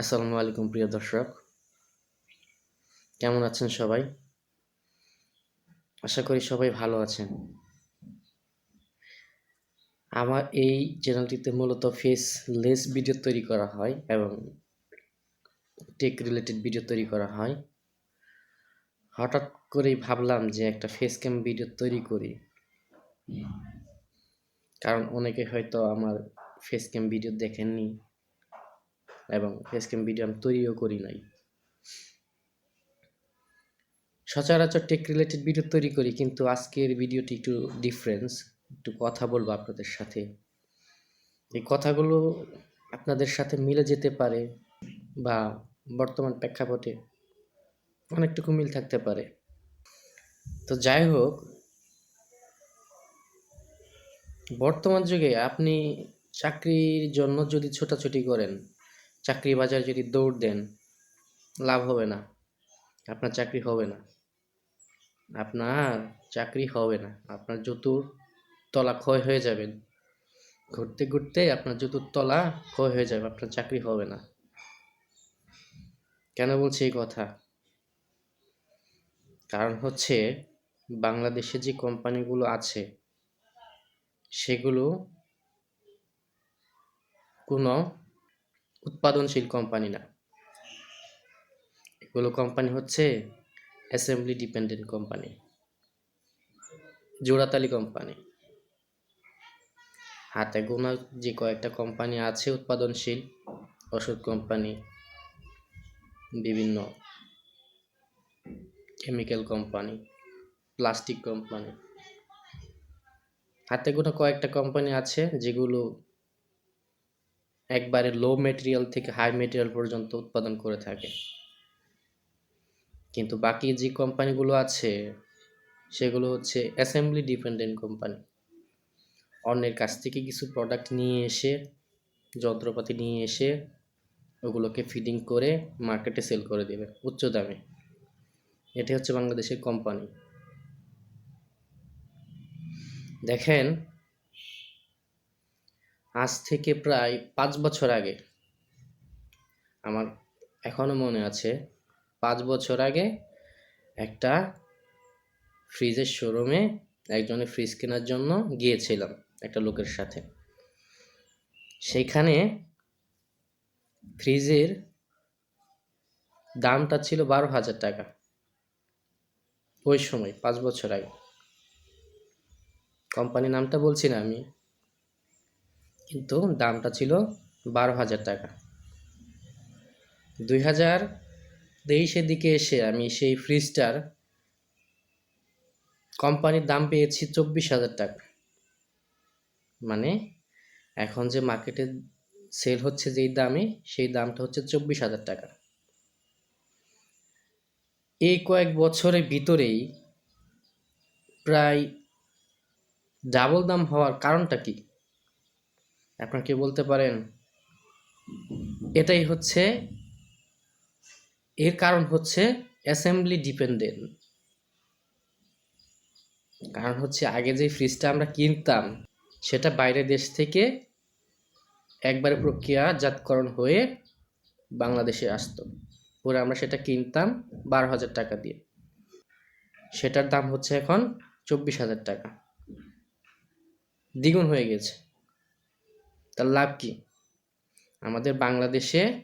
আসসালামু আলাইকুম প্রিয় দর্শক। কেমন আছেন সবাই? আশা করি সবাই ভালো আছেন। আমার এই চ্যানেলটিতে মূলত ফেস লেস ভিডিও তৈরি করা হয় এবং টেক রিলেটেড ভিডিও তৈরি করা হয়। হঠাৎ করেই ভাবলাম যে একটা ফেস ক্যাম ভিডিও তৈরি করি। কারণ অনেকে হয়তো আমার ফেস ক্যাম ভিডিও দেখেননি। এবং ফেস ক্যাম ভিডিও আমি তৈরিও করি নাই। সচরাচর টেক রিলেটেড ভিডিও তৈরি করি, কিন্তু আজকের ভিডিওটি একটু ডিফারেন্স একটু কথা বলব আপনাদের সাথে। এই কথাগুলো আপনাদের সাথে মিলে যেতে পারে বা বর্তমান প্রেক্ষাপটে অনেকটুকু মিল থাকতে পারে। তো যাই হোক, বর্তমান যুগে আপনি চাকরির জন্য যদি ছোটাছুটি করেন চাকরি বাজার যদি দৌড় দেন, লাভ হবে না। আপনার চাকরি হবে না। আপনার চাকরি হবে না। আপনার জুতুর তলা ক্ষয় হয়ে যাবে। ঘুরতে ঘুরতে আপনার জুতুর তলা ক্ষয় হয়ে যাবে। আপনার চাকরি হবে না। কেন বলছি এই কথা? কারণ হচ্ছে বাংলাদেশে যে কোম্পানিগুলো আছে, সেগুলো কোনো উৎপাদনশীল কোম্পানি না। এগুলো কোম্পানি হচ্ছে অ্যাসেম্বলি ডিপেন্ডেন্ট কোম্পানি, জোড়াতালি কোম্পানি। হাতে গোনা যে কয়েকটা কোম্পানি আছে উৎপাদনশীল, ওষুধ কোম্পানি, বিভিন্ন কেমিক্যাল কোম্পানি প্লাস্টিক কোম্পানি। হাতে গোনা কয়েকটা কোম্পানি আছে যেগুলো একবারে লো মেটেরিয়াল থেকে হাই মেটেরিয়াল পর্যন্ত উৎপাদন করে থাকে। কিন্তু বাকি যে কোম্পানিগুলো আছে, সেগুলো হচ্ছে অ্যাসেম্বলি ডিপেন্ডেন্ট কোম্পানি অন্যের কাছ থেকে কিছু প্রোডাক্ট নিয়ে এসে, যন্ত্রপাতি নিয়ে এসে, ওগুলোকে ফিডিং করে মার্কেটে সেল করে দেবে, উচ্চ দামে। এটি হচ্ছে বাংলাদেশের কোম্পানি দেখেন আজ থেকে প্রায় পাঁচ বছর আগে। আমার এখনও মনে আছে, পাঁচ বছর আগে একটা ফ্রিজের শোরুমে একজনের ফ্রিজ কেনার জন্য গিয়েছিলাম একটা লোকের সাথে। সেখানে ফ্রিজের দামটা ছিল বারো হাজার টাকা। ওই সময়, পাঁচ বছর আগে। কোম্পানির নামটা বলছি না আমি। কিন্তু দামটা ছিল বারো হাজার টাকা। দুই হাজার তেইশের দিকে এসে আমি সেই ফ্রিজটার কোম্পানির দাম পেয়েছি চব্বিশ হাজার টাকা। মানে এখন যে মার্কেটে সেল হচ্ছে যেই দামে, সেই দামটা হচ্ছে চব্বিশ হাজার টাকা। এই কয়েক বছরের ভিতরেই প্রায় ডাবল দাম হওয়ার কারণটা কি? আপনারা কি বলতে পারেন? এটাই হচ্ছে, এর কারণ হচ্ছে অ্যাসেম্বলি ডিপেন্ডেন্ট কারণ হচ্ছে আগে যে ফ্রিজটা আমরা কিনতাম, সেটা বাইরের দেশ থেকে একবারে প্রক্রিয়াজাতকরণ হয়ে বাংলাদেশে আসতো। পরে আমরা সেটা কিনতাম বারো হাজার টাকা দিয়ে। সেটার দাম হচ্ছে এখন চব্বিশ হাজার টাকা। দ্বিগুণ হয়ে গেছে। তার লাভ কি? আমাদের বাংলাদেশে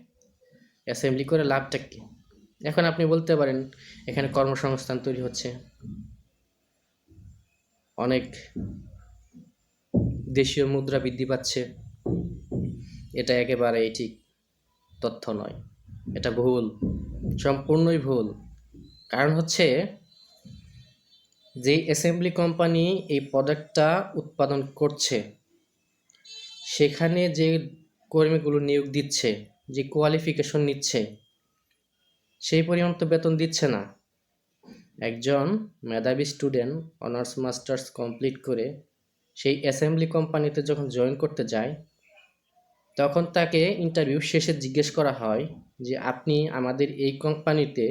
অ্যাসেম্বলি করে লাভটা কি? এখন আপনি বলতে পারেন, এখানে কর্মসংস্থান তৈরি হচ্ছে। অনেক দেশীয় মুদ্রা বৃদ্ধি পাচ্ছে। এটা একেবারেই ঠিক তথ্য নয়। এটা ভুল, সম্পূর্ণই ভুল। কারণ হচ্ছে যে অ্যাসেম্বলি কোম্পানি এই প্রোডাক্টটা উৎপাদন করছে সেখানে যে কর্মীগুলো নিয়োগ দিচ্ছে, যে কোয়ালিফিকেশন নিচ্ছে, সেই পরিমাণ তো বেতন দিচ্ছে না। একজন মেধাবী স্টুডেন্ট অনার্স মাস্টার্স কমপ্লিট করে সেই অ্যাসেম্বলি কোম্পানিতে যখন জয়েন করতে যায়, তখন তাকে ইন্টারভিউ শেষে জিজ্ঞেস করা হয় যে, আপনি আমাদের এই কোম্পানিতে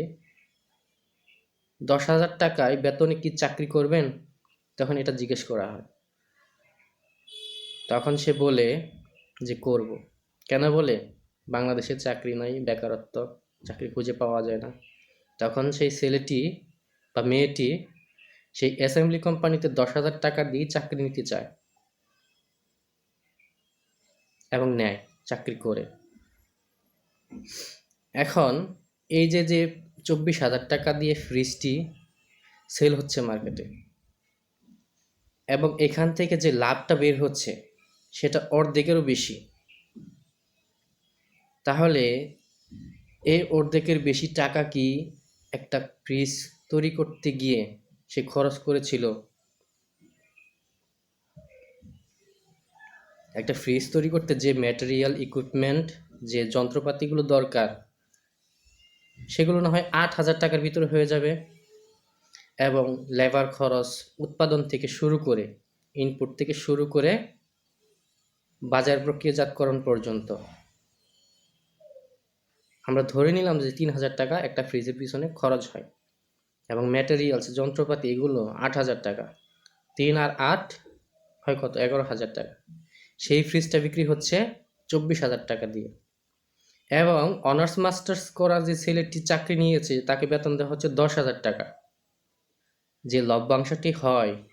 দশ হাজার টাকায় বেতনে কি চাকরি করবেন? তখন এটা জিজ্ঞেস করা হয়। তখন সে বলে যে, করব। কেন বলে? বাংলাদেশে চাকরি নাই, বেকারত্ব, চাকরি খুঁজে পাওয়া যায় না। তখন সেই ছেলেটি বা মেয়েটি সেই অ্যাসেম্বলি কোম্পানিতে দশ হাজার টাকা দিয়ে চাকরি নিতে চায় এবং নেয়, চাকরি করে। এখন এই যে যে চব্বিশ হাজার টাকা দিয়ে ফ্রিজটি সেল হচ্ছে মার্কেটে এবং এখান থেকে যে লাভটা বের হচ্ছে সেটা অর্ধেকেরও বেশি। তাহলে এই অর্ধেকের বেশি টাকা কি একটা ফ্রিজ তৈরি করতে গিয়ে সে খরচ করেছিল? একটা ফ্রিজ তৈরি করতে যে ম্যাটেরিয়াল ইকুইপমেন্ট যে যন্ত্রপাতিগুলো দরকার, সেগুলো না হয় আট হাজার টাকার ভিতরে হয়ে যাবে এবং লেবার খরচ উৎপাদন থেকে শুরু করে ইনপুট থেকে শুরু করে বাজার প্রক্রিয়াজাতকরণ পর্যন্ত। আমরা ধরে নিলাম যে তিন হাজার টাকা একটা ফ্রিজের পিছনে খরচ হয় এবং ম্যাটেরিয়ালস যন্ত্রপাতি, এগুলো আট হাজার টাকা। তিন আর আট হয় কত? এগারো হাজার টাকা। সেই ফ্রিজটা বিক্রি হচ্ছে চব্বিশ হাজার টাকা দিয়ে। এবং অনার্স মাস্টার্স করা যে ছেলেটি চাকরি নিয়েছে, তাকে বেতন দেওয়া হচ্ছে দশ হাজার টাকা। যে লভ্যাংশটি হয়,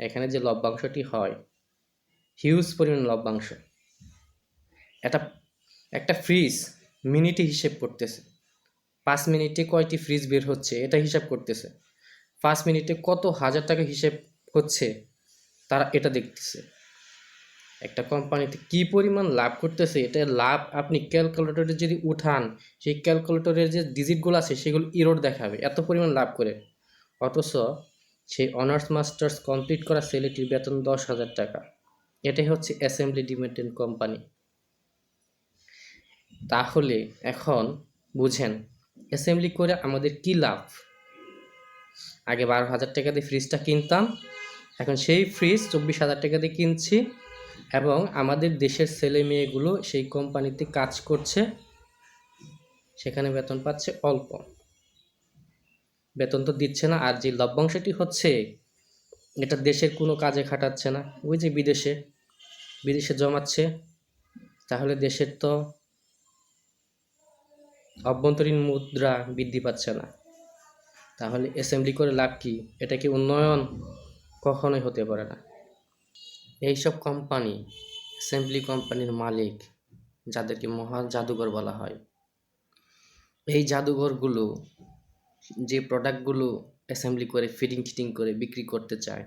এখানে যে লভ্যাংশটি হয় হিউজ পরিমাণ লভ্যাংশ। এটা একটা ফ্রিজ মিনিটে হিসেব করতেছে। পাঁচ মিনিটে কয়টি ফ্রিজ বের হচ্ছে এটা হিসাব করতেছে। পাঁচ মিনিটে কত হাজার টাকা হিসেব হচ্ছে তারা এটা দেখতেছে। একটা কোম্পানিতে কি পরিমাণ লাভ করতেছে এটা লাভ আপনি ক্যালকুলেটরে যদি উঠান, সেই ক্যালকুলেটরের যে ডিজিটগুলো আছে সেগুলো ইরোড দেখাবে, এত পরিমাণ লাভ করে। অথচ সেই অনার্স মাস্টার্স কমপ্লিট করা ছেলেটির বেতন দশ হাজার টাকা। এটাই হচ্ছে অ্যাসেম্বলি ডিপেন্ডেন্ট কোম্পানি তাহলে এখন বুঝেন অ্যাসেম্বলি করে আমাদের কি লাভ? আগে বারো হাজার টাকা দিয়ে ফ্রিজটা কিনতাম, এখন সেই ফ্রিজ চব্বিশ হাজার টাকা দিয়ে কিনছি এবং আমাদের দেশের ছেলে মেয়েগুলো সেই কোম্পানিতে কাজ করছে, সেখানে বেতন পাচ্ছে অল্প। বেতন তো দিচ্ছে না, আর যে লভ্যাংশটি হচ্ছে এটা দেশের কোনো কাজে খাটাচ্ছে না। ওই যে বিদেশে বিদেশে জমাচ্ছে, তাহলে দেশের তো অভ্যন্তরীণ মুদ্রা বৃদ্ধি পাচ্ছে না। তাহলে অ্যাসেম্বলি করে লাভ কি? এটা কি উন্নয়ন? কখনোই হতে পারে না। এইসব কোম্পানি অ্যাসেম্বলি কোম্পানির মালিক, যাদেরকে মহা জাদুঘর বলা হয়, এই জাদুঘরগুলো, যে প্রোডাক্টগুলো অ্যাসেম্বলি করে ফিটিং টিটিং করে বিক্রি করতে চায়।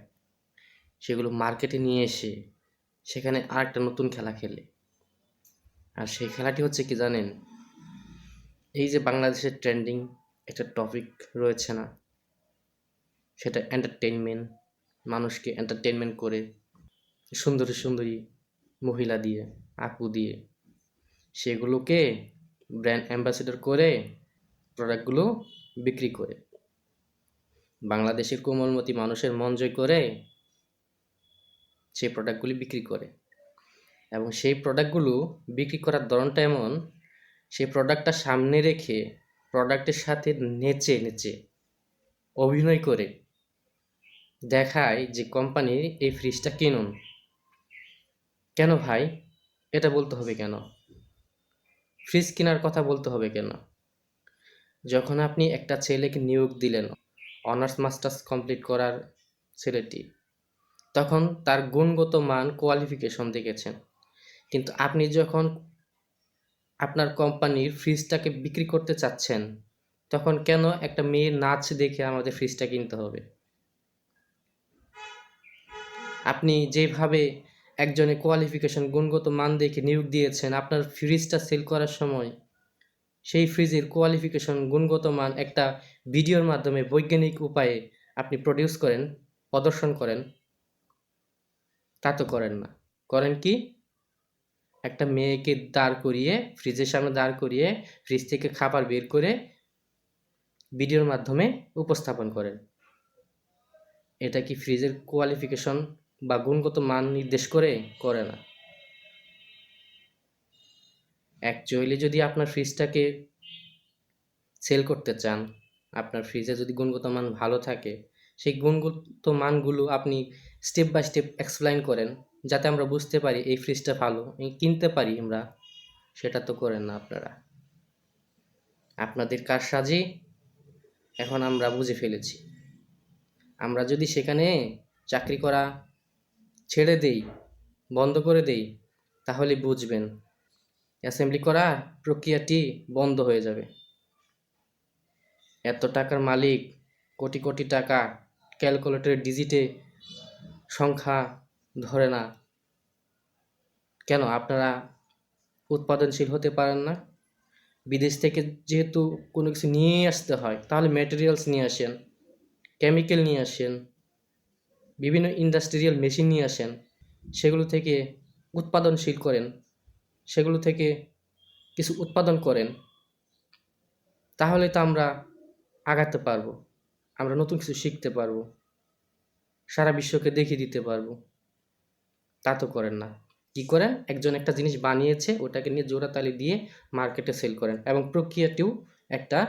সেগুলো মার্কেটে নিয়ে এসে সেখানে আরেকটা নতুন খেলা খেলে। আর সেই খেলাটি হচ্ছে কি জানেন? এই যে বাংলাদেশের ট্রেন্ডিং একটা টপিক রয়েছে না? সেটা এন্টারটেনমেন্ট মানুষকে এন্টারটেনমেন্ট করে, সুন্দরী সুন্দরী মহিলা দিয়ে, আপু দিয়ে, সেগুলোকে ব্র্যান্ড অ্যাম্বাসেডর করে প্রোডাক্টগুলো বিক্রি করে। বাংলাদেশের কোমলমতি মানুষের মন জয় করে সেই প্রোডাক্টগুলি বিক্রি করে। এবং সেই প্রোডাক্টগুলো বিক্রি করার ধরনটা এমন, সেই প্রোডাক্টটা সামনে রেখে প্রোডাক্টের সাথে নেচে নেচে অভিনয় করে দেখায় যে কোম্পানির এই ফ্রিজটা কিনুন। কেন ভাই? এটা বলতে হবে কেন? ফ্রিজ কেনার কথা বলতে হবে কেন? যখন আপনি একটা ছেলেকে নিয়োগ দিলেন অনার্স মাস্টার্স কমপ্লিট করার ছেলেটি। তখন তার গুণগত মান কোয়ালিফিকেশন দেখেছেন। কিন্তু আপনি যখন আপনার কোম্পানির ফ্রিজটাকে বিক্রি করতে চাচ্ছেন, তখন কেন একটা মেয়ের নাচ দেখে আমাদের ফ্রিজটা কিনতে হবে? আপনি যেভাবে একজনের কোয়ালিফিকেশন গুণগত মান দেখে নিয়োগ দিয়েছেন, আপনার ফ্রিজটা সেল করার সময় সেই ফ্রিজের কোয়ালিফিকেশন গুণগত মান একটা ভিডিওর মাধ্যমে বৈজ্ঞানিক উপায়ে আপনি প্রডিউস করেন, প্রদর্শন করেন, তা তো করেন না। করেন কি? একটা মেয়েকে দাঁড় করিয়ে ফ্রিজের সামনে দাঁড় করিয়ে ফ্রিজ থেকে খাবার বের করে ভিডিওর মাধ্যমে উপস্থাপন করেন। এটা কি ফ্রিজের কোয়ালিফিকেশন বা গুণগত মান নির্দেশ করে? করে না। অ্যাকচুয়ালি যদি আপনার ফ্রিজটাকে সেল করতে চান, আপনার ফ্রিজে যদি গুণগত মান ভালো থাকে, সেই গুণগত মানগুলো আপনি স্টেপ বাই স্টেপ এক্সপ্লেন করেন, যাতে আমরা বুঝতে পারি এই ফ্রিজটা ভালো। কিনতে পারি আমরা, সেটা তো করেন না আপনারা। আপনাদের কারসাজি এখন আমরা বুঝে ফেলেছি। আমরা যদি সেখানে চাকরি করা ছেড়ে দেই, বন্ধ করে দেই, তাহলে বুঝবেন অ্যাসেম্বলি করা প্রক্রিয়াটি বন্ধ হয়ে যাবে। এত টাকার মালিক, কোটি কোটি টাকা, ক্যালকুলেটরের ডিজিটে সংখ্যা ধরে না। কেন আপনারা উৎপাদনশীল হতে পারেন না? বিদেশ থেকে যেহেতু কোনো কিছু নিয়ে আসতে হয়, তাহলে ম্যাটেরিয়ালস নিয়ে আসেন কেমিক্যাল নিয়ে আসেন, বিভিন্ন ইন্ডাস্ট্রিয়াল মেশিন নিয়ে আসেন, সেগুলো থেকে উৎপাদনশীল করেন। সেগুলো থেকে কিছু উৎপাদন করেন, তাহলে তো আমরা আগাতে পারব, আমরা নতুন কিছু শিখতে পারব, সারা বিশ্বকে দেখিয়ে দিতে পারব। তা তো করেন না। কি করেন? একজন একটা জিনিস বানিয়েছে, ওটাকে নিয়ে জোড়াতালি দিয়ে মার্কেটে সেল করেন এবং প্রক্রিয়াটিও একটা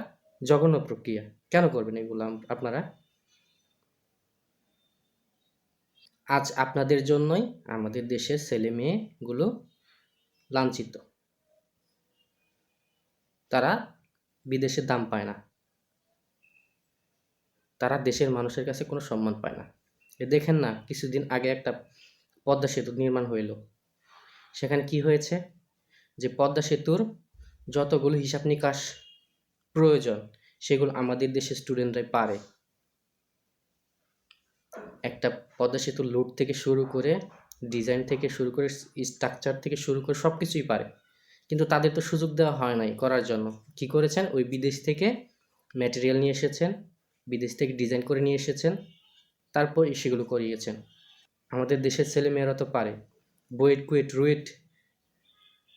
জঘন্য প্রক্রিয়া। কেন করবেন এগুলো আপনারা? আজ আপনাদের জন্যই আমাদের দেশের ছেলে মেয়েগুলো লাঞ্ছিত। তারা বিদেশে দাম পায় না। তারা দেশের মানুষের কাছে কোনো সম্মান পায় না। এ দেখেন না, কিছুদিন আগে একটা পদ্মা সেতু নির্মাণ হইল। সেখানে কি হয়েছে? যে পদ্মা সেতুর যতগুলো হিসাব নিকাশ প্রয়োজন, সেগুলো আমাদের দেশের স্টুডেন্টরাই পারে। একটা পদ্মা সেতুর লোড থেকে শুরু করে ডিজাইন থেকে শুরু করে স্ট্রাকচার থেকে শুরু করে সব কিছুই পারে। কিন্তু তাদের তো সুযোগ দেওয়া হয় নাই করার জন্য। কি করেছেন? ওই বিদেশ থেকে ম্যাটেরিয়াল নিয়ে এসেছেন, বিদেশ থেকে ডিজাইন করে নিয়ে এসেছেন, তারপর সেগুলো করিয়েছেন। আমাদের দেশের ছেলে মেয়েরা তো পারে। বুয়েট কুয়েট রুয়েট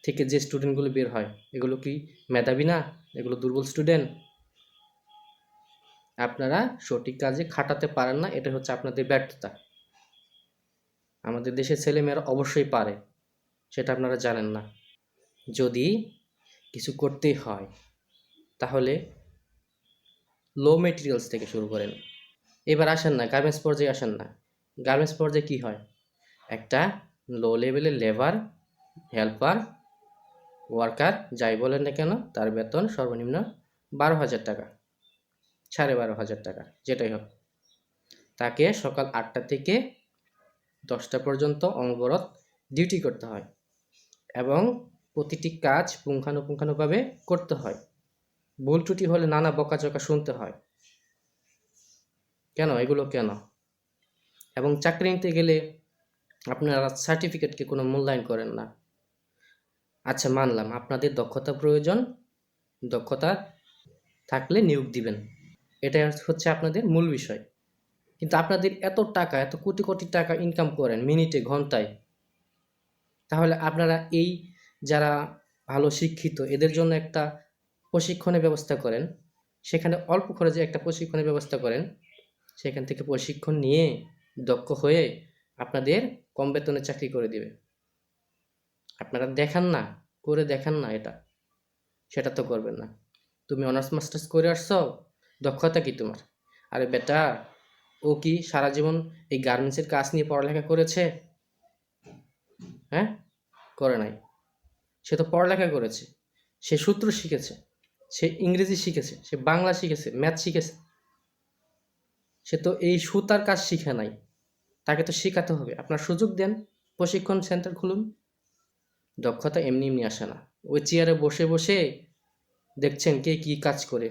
থেকে যে স্টুডেন্টগুলো বের হয়, এগুলো কি মেধাবী না? এগুলো দুর্বল স্টুডেন্ট আপনারা সঠিক কাজে খাটাতে পারেন না এটা হচ্ছে আপনাদের ব্যর্থতা। আমাদের দেশের ছেলেমেয়েরা অবশ্যই পারে, সেটা আপনারা জানেন না। যদি কিছু করতেই হয়, তাহলে লো মেটেরিয়ালস থেকে শুরু করেন। এবার আসেন না গার্মেন্টস পর্যায়ে আসেন না। গার্মেন্টস পর্যায়ে কী হয়? একটা লো লেভেলের লেবার হেল্পার ওয়ার্কার যাই বলেন না কেন, তার বেতন সর্বনিম্ন বারো হাজার টাকা, সাড়ে বারো হাজার টাকা, যেটাই হোক। তাকে সকাল আটটা থেকে দশটা পর্যন্ত অনবরত ডিউটি করতে হয় এবং প্রতিটি কাজ পুঙ্খানুপুঙ্খানুভাবে করতে হয়। ভুল ত্রুটি হলে নানা বকাঝকা শুনতে হয়। কেন? এগুলো কেন? এবং চাকরি নিতে গেলে আপনারা সার্টিফিকেটকে কোনো মূল্যায়ন করেন না। আচ্ছা মানলাম। আপনাদের দক্ষতা প্রয়োজন। দক্ষতা থাকলে নিয়োগ দিবেন। এটা হচ্ছে আপনাদের মূল বিষয়। কিন্তু আপনাদের এত টাকা, এত কোটি কোটি টাকা ইনকাম করেন মিনিটে, ঘন্টায়, তাহলে আপনারা এই যারা ভালো শিক্ষিত, এদের জন্য একটা প্রশিক্ষণের ব্যবস্থা করেন। সেখানে অল্প খরচে একটা প্রশিক্ষণের ব্যবস্থা করেন। সেখান থেকে প্রশিক্ষণ নিয়ে দক্ষ হয়ে আপনাদের কম বেতনে চাকরি করে দিবে। আপনারা দেখান না, করে দেখান না এটা। সেটা তো করবেন না। তুমি অনার্স মাস্টার্স করে আসছো, দক্ষতা কি তোমার? আরে বেটা ও কি সারা জীবন এই গার্মেন্টসের কাজ নিয়ে পড়ালেখা করেছে? হ্যাঁ? করে নাই। সে তো পড়ালেখা করেছে। সে সূত্র শিখেছে। সে ইংরেজি শিখেছে। সে বাংলা শিখেছে ম্যাথ শিখেছে। সে তো এই সুতার কাজ শিখে নাই। তাকে তো শেখাতে হবে। আপনার সুযোগ দেন। প্রশিক্ষণ সেন্টার খুলুন। দক্ষতা এমনি এমনি আসে না। ওই চেয়ারে বসে বসে দেখছেন কে কি কাজ করে।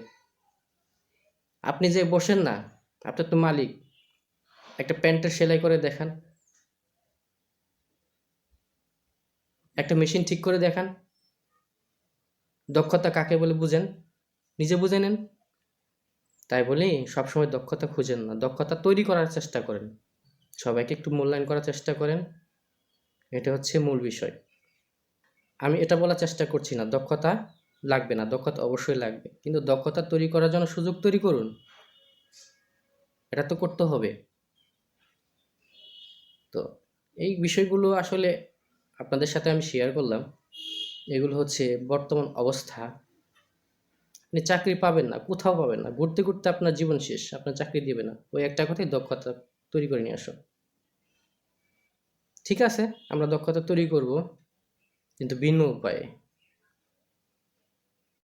আপনি যে বসেন না আপনার তো মালিক। একটা প্যান্টের সেলাই করে দেখান। একটা মেশিন ঠিক করে দেখান। দক্ষতা কাকে বলে বুঝেন? নিজে বুঝে নেন। তাই বলি, সবসময় দক্ষতা খুঁজেন না। দক্ষতা তৈরি করার চেষ্টা করেন। সবাইকে একটু মূল্যায়ন করার চেষ্টা করেন। এটা হচ্ছে মূল বিষয়। আমি এটা বলার চেষ্টা করছি না। দক্ষতা লাগবে না। দক্ষতা অবশ্যই লাগবে। কিন্তু দক্ষতা তৈরি করার জন্য সুযোগ তৈরি করুন। এটা তো করতে হবে। তো এই বিষয়গুলো আসলে আপনাদের সাথে আমি শেয়ার করলাম। এগুলো হচ্ছে বর্তমান অবস্থা। আপনি চাকরি পাবেন না, কোথাও পাবেন না। ঘুরতে ঘুরতে আপনার জীবন শেষ, আপনার চাকরি দেবে না। ওই একটা কথাই দক্ষতা তৈরি করে নিয়ে আসো। ঠিক আছে, আমরা দক্ষতা তৈরি করব, কিন্তু ভিন্ন উপায়ে।